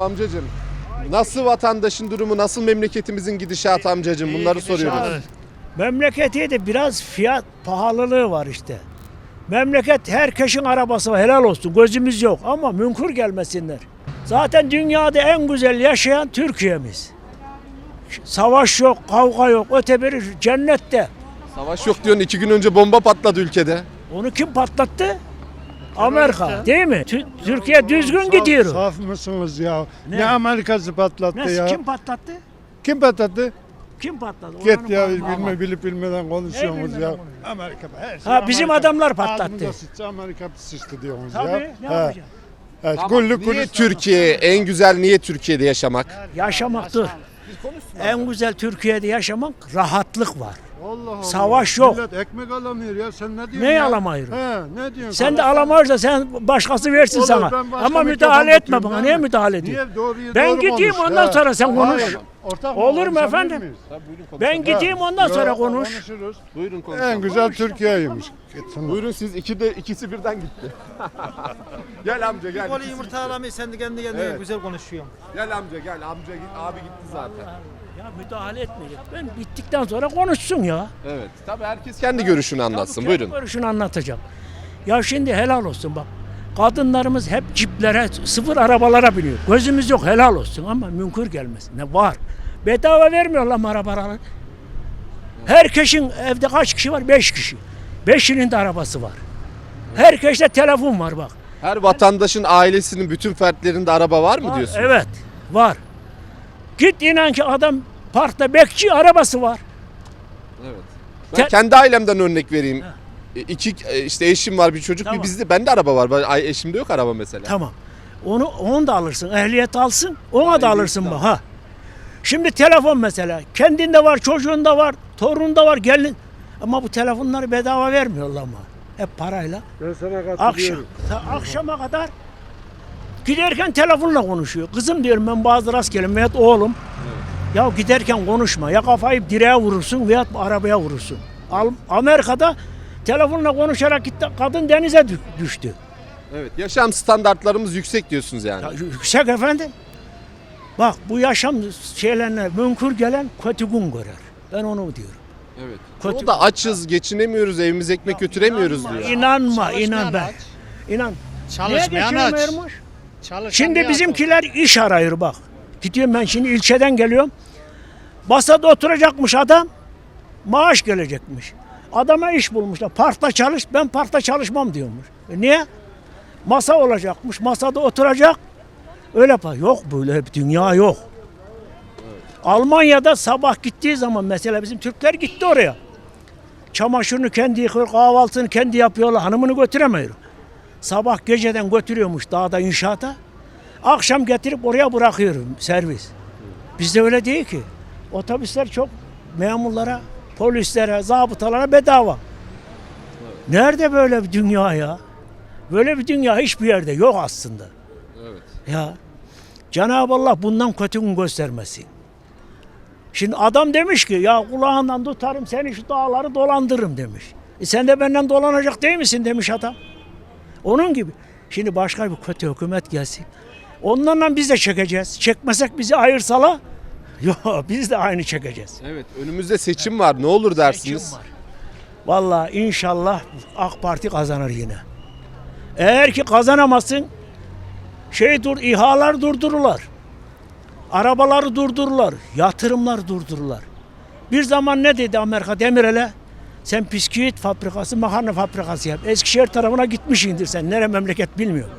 Amcacım nasıl vatandaşın durumu, nasıl memleketimizin gidişatı amcacım bunları soruyoruz. Memleketi de biraz fiyat pahalılığı var işte. Memleket herkesin arabası var helal olsun gözümüz yok ama münkur gelmesinler. Zaten dünyada en güzel yaşayan Türkiye'miz. Savaş yok, kavga yok, öte biri cennette. Savaş yok diyorsun iki gün önce bomba patladı ülkede. Onu kim patlattı? Amerika değil mi? Tü- Türkiye düzgün gidiyor. Saf mısınız ya? Ne? Ne, Amerikası patlattı Nasıl, ya? kim patlattı? Kim patlattı? Kim patladı? Git Oranın ya parmağı var. bilme bilip bilmeden konuşuyorsunuz bilmeden ya. konuşuyor? Amerika her şey Ha, bizim adamlar patlattı. Ağzımıza sıçsa Amerika sıçtı diyorsunuz Tabii ya. ne Ha, yapacağız? evet, Ama kullu niye kullu- Türkiye en güzel niye Türkiye'de yaşamak? Yaşamaktır. En güzel Türkiye'de yaşamak rahatlık var. Allah Allah. Savaş yok. Millet ekmek alamıyor ya sen ne diyorsun ya? alamıyor? He, ne diyorsun? Sen de alamayız sen başkası versin Olur, sana. ben başka Ama müdahale etme tutuyorum, bana. değil Niye mi? müdahale ediyorsun? Niye doğruyu Ben doğru gideyim, konuş. ondan He. sonra sen konuş. Hayır, ortak Olur mu konuşabilir efendim? miyiz? Ben gideyim ondan Yo, sonra konuş. konuşuruz. Buyurun konuşalım. En güzel Türkiye'ymiş. Gitsin. Buyurun siz iki de ikisi birden gitti. gel amca gel. İkisi yumurta alamayız sen de kendi kendine Evet. güzel konuşuyorsun. Gel amca gel amca git abi gitti zaten. Ya müdahale etmeyecek. Ben bittikten sonra konuşsun ya. Evet. Tabii herkes kendi görüşünü anlatsın. Tabii Buyurun. kendi Görüşünü anlatacak. Ya şimdi helal olsun bak. Kadınlarımız hep ciplere, sıfır arabalara biniyor. Gözümüz yok helal olsun ama mümkün gelmesin. Ne var? Bedava vermiyorlar arabaları? Herkesin evde kaç kişi var? Beş kişi. Beşinin de arabası var. Herkeste telefon var bak. Her vatandaşın ailesinin bütün fertlerinde araba var mı diyorsun? Evet var. Git inan ki adam parkta bekçi arabası var. Evet. Ben Te- kendi ailemden örnek vereyim. E, İki e, işte eşim var bir çocuk Tamam. bir bizde bende araba var. Ben, ay, eşimde yok araba mesela. Tamam. Onu onu da alırsın. Ehliyet alsın. Ona da Ehliyet alırsın de ha. Şimdi telefon mesela. Kendinde var, çocuğunda var, torununda var, gelin. Ama bu telefonları bedava vermiyorlar ama. Hep parayla. Ben sana Akşam, katılıyorum. ta- akşama kadar giderken telefonla konuşuyor. Kızım diyorum ben bazı rastgelim veyahut oğlum. Ya giderken konuşma. Ya kafayı direğe vurursun veyahut arabaya vurursun. Al- Amerika'da telefonla konuşarak gitti. Kadın denize dü- düştü. Evet. Yaşam standartlarımız yüksek diyorsunuz yani. Ya yüksek efendim. Bak bu yaşam şeylerine münkür gelen kötü gün görer. Ben onu diyorum. Evet. Kötü- O da açız, geçinemiyoruz, evimize ekmek götüremiyoruz diyor. İnanma, inan ben. İnan. Çalışmayan Niye aç. Şimdi bizimkiler iş arıyor bak. Gidiyorum ben şimdi ilçeden geliyorum. Masada oturacakmış adam. Maaş gelecekmiş. Adama iş bulmuşlar. Parkta çalış, ben parkta çalışmam diyormuş. E niye? Masa olacakmış. Masada oturacak. Öyle. Yok böyle bir dünya yok. Almanya'da sabah gittiği zaman mesela bizim Türkler gitti oraya. Çamaşırını kendi yıkıyor, kahvaltısını kendi yapıyorlar. Hanımını götüremiyor. Sabah geceden götürüyormuş dağda inşaata. Akşam getirip oraya bırakıyorum servis. Bizde öyle değil ki. Otobüsler çok memurlara, polislere, zabıtalara bedava. Nerede böyle bir dünya ya? Böyle bir dünya hiçbir yerde yok aslında. Evet. Ya Cenab-ı Allah bundan kötü gün göstermesin. Şimdi adam demiş ki ya kulağından tutarım seni şu dağları dolandırırım demiş. E sen de benden dolanacak değil misin demiş adam. Onun gibi. Şimdi başka bir kötü hükümet gelsin. Onlarla biz de çekeceğiz. Çekmesek bizi ayırsalar yok biz de aynı çekeceğiz. Evet. Önümüzde seçim var. Ne olur dersiniz? Seçim var. Vallahi inşallah AK Parti kazanır yine. Eğer ki kazanamazsın şey dur İHA'lar durdururlar. Arabaları durdururlar. Yatırımlar durdururlar. Bir zaman ne dedi Amerika Demirel'e? Sen bisküvit fabrikası, makarna fabrikası yap. Eskişehir tarafına gitmişsindir sen. Nere memleket bilmiyorum.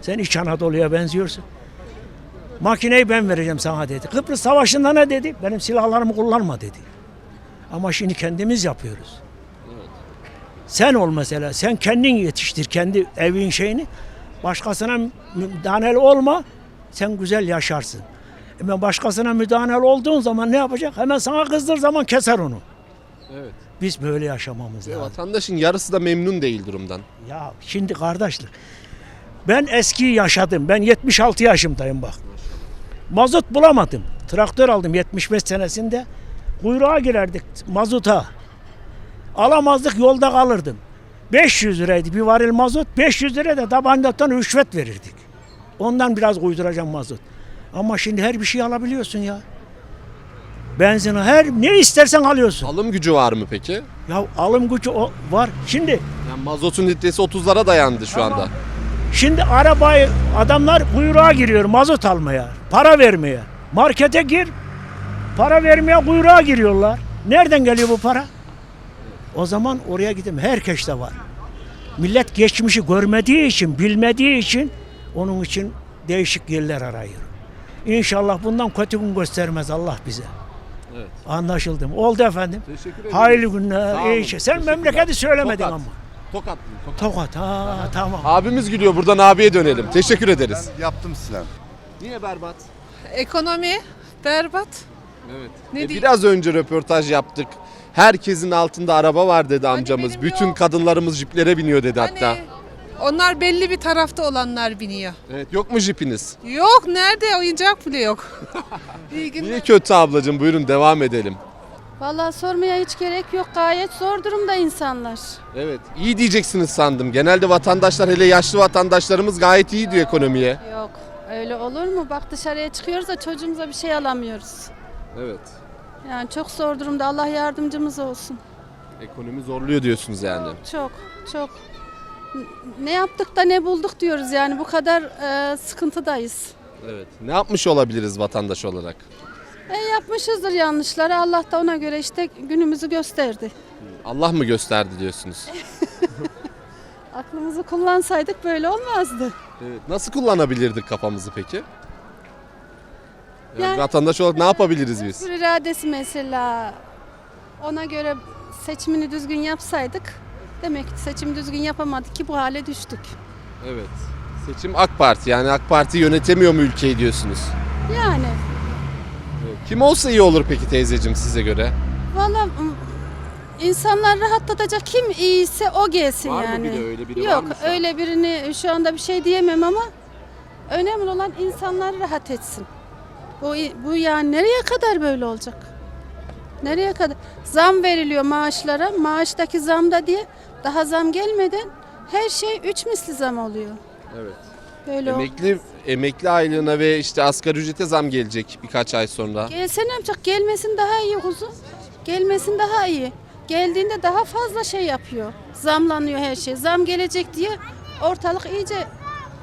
Sen İç Anadolu'ya benziyorsun. Makineyi ben vereceğim sana dedi. Kıbrıs Savaşı'nda ne dedi? Benim silahlarımı kullanma dedi. Ama şimdi kendimiz yapıyoruz. Sen ol mesela. Sen kendin yetiştir kendi evin şeyini. Başkasına müdahale olma. Sen güzel yaşarsın. Ama başkasına müdahale olduğun zaman ne yapacak? Hemen sana kızdır zaman keser onu. Evet. Biz böyle yaşamamız lazım. vatandaşın yarısı da memnun değil durumdan. Ya şimdi kardeşlik. Ben eski yaşadım. Ben 76 yaşımdayım bak. Mazot bulamadım. Traktör aldım 75 senesinde. Kuyruğa girerdik mazuta. Alamazdık yolda kalırdım. 500 liraydı bir varil mazot. 500 lira da tabancadan rüşvet verirdik. Ondan biraz uyduracağım mazot. Ama şimdi her bir şey alabiliyorsun ya. Benzin her ne istersen alıyorsun. Alım gücü var mı peki? Ya alım gücü o- var. Şimdi Yani mazotun litresi 30'lara dayandı şu anda. Şimdi arabayı adamlar kuyruğa giriyor mazot almaya, para vermeye. Markete gir, para vermeye kuyruğa giriyorlar. Nereden geliyor bu para? O zaman oraya gideyim. Herkeste var. Millet geçmişi görmediği için, bilmediği için onun için değişik yerler arıyor. İnşallah bundan kötü gün göstermez Allah bize. Evet. Anlaşıldı mı? Oldu efendim. Teşekkür ederim. Hayırlı Sağ günler, olun. iyi şey. Sen Teşekkürler. memleketi söylemedin Tokat. ama. Tokat. Tokat. Tokat, ha tamam. Abimiz gülüyor. Buradan abiye dönelim. Teşekkür ederiz. Yaptım Sinan. Niye berbat? Ekonomi berbat. Evet. Ne E, diyeyim? biraz önce röportaj yaptık. Herkesin altında araba var dedi amcamız. benim Bütün yok. kadınlarımız jiplere biniyor dedi hatta. Hani onlar belli bir tarafta olanlar biniyor. Evet, yok mu jipiniz? Yok nerede oyuncak bile yok. İyi günler. Niye kötü ablacığım? Buyurun devam edelim. Vallahi sormaya hiç gerek yok. Gayet zor durumda insanlar. Evet. iyi diyeceksiniz sandım. Genelde vatandaşlar hele yaşlı vatandaşlarımız gayet iyi diyor ekonomiye. Yok. Öyle olur mu? Bak dışarıya çıkıyoruz da çocuğumuza bir şey alamıyoruz. Evet. Yani çok zor durumda. Allah yardımcımız olsun. Ekonomi zorluyor diyorsunuz yani. Çok, çok. Ne yaptık da ne bulduk diyoruz yani. Bu kadar e, sıkıntıdayız. Evet. Ne yapmış olabiliriz vatandaş olarak? E yapmışızdır yanlışları. Allah da ona göre işte günümüzü gösterdi. Allah mı gösterdi diyorsunuz? Aklımızı kullansaydık böyle olmazdı. Evet. Nasıl kullanabilirdik kafamızı peki? Yani Yani- vatandaş olarak ne yapabiliriz biz? Bir iradesi mesela ona göre seçimini düzgün yapsaydık demek ki seçim düzgün yapamadık ki bu hale düştük. Evet. Seçim AK Parti. Yani AK Parti yönetemiyor mu ülkeyi diyorsunuz? Yani Kim olsa iyi olur peki teyzeciğim size göre? valla insanlar rahatlatacak kim iyiyse o gelsin Var mı yani. bir de öyle biri var Yok mı şu an? öyle birini şu anda bir şey diyemem ama önemli olan insanlar rahat etsin. Bu, bu yani nereye kadar böyle olacak? Nereye kadar? Zam veriliyor maaşlara. Maaştaki zam da diye daha zam gelmeden her şey üç misli zam oluyor. Evet. Böyle Emekli emekli aylığına ve işte asgari ücrete zam gelecek birkaç ay sonra. Gelse ne yapacak? Gelmesin daha iyi kuzum. Gelmesin daha iyi. Geldiğinde daha fazla şey yapıyor. Zamlanıyor her şey. Zam gelecek diye ortalık iyice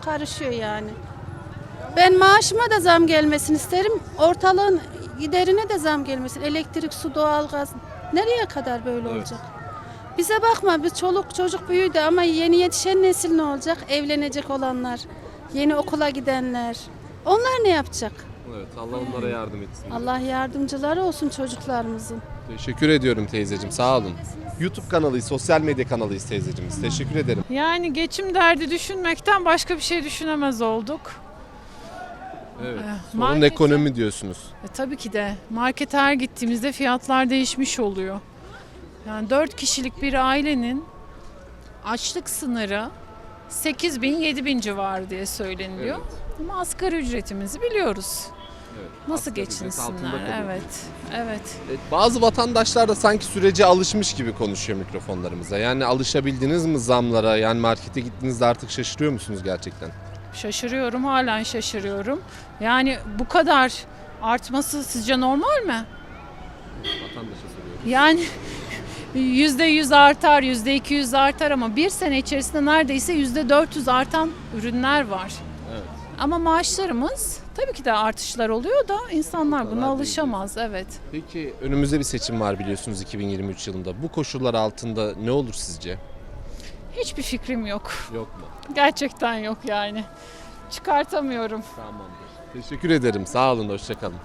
karışıyor yani. Ben maaşıma da zam gelmesini isterim. Ortalığın giderine de zam gelmesin. Elektrik, su, doğalgaz. Nereye kadar böyle olacak? Bize bakma biz çoluk çocuk büyüdü ama yeni yetişen nesil ne olacak? Evlenecek olanlar, yeni okula gidenler. Onlar ne yapacak? Evet Allah onlara yardım etsin. Allah yardımcıları olsun çocuklarımızın. Teşekkür ediyorum teyzeciğim sağ olun. YouTube kanalıyız, sosyal medya kanalıyız teyzeciğimiz. Teşekkür ederim. Yani geçim derdi düşünmekten başka bir şey düşünemez olduk. Evet. Eh, Sorun markete- ekonomi diyorsunuz. E, tabii ki de markete her gittiğimizde fiyatlar değişmiş oluyor. Yani 4 kişilik bir ailenin açlık sınırı 8 bin 7 bin civarı diye söyleniliyor. Ama asgari ücretimizi biliyoruz. Evet. Nasıl geçinsinler? Evet. Evet. Evet, bazı vatandaşlar da sanki sürece alışmış gibi konuşuyor mikrofonlarımıza. Yani alışabildiniz mi zamlara? Yani markete gittiğinizde artık şaşırıyor musunuz gerçekten? Şaşırıyorum, halen şaşırıyorum. Yani bu kadar artması sizce normal mi? Vatandaşa soruyorum. Yani yüzde yüz artar, yüzde iki yüz artar ama bir sene içerisinde neredeyse yüzde dört yüz artan ürünler var. Evet. Ama maaşlarımız tabii ki de artışlar oluyor da insanlar buna alışamaz. Evet. Peki önümüzde bir seçim var biliyorsunuz 2023 yılında. Bu koşullar altında ne olur sizce? Hiçbir fikrim yok. Yok mu? Gerçekten yok yani. Çıkartamıyorum. Tamamdır. Teşekkür ederim. Sağ olun. Hoşçakalın.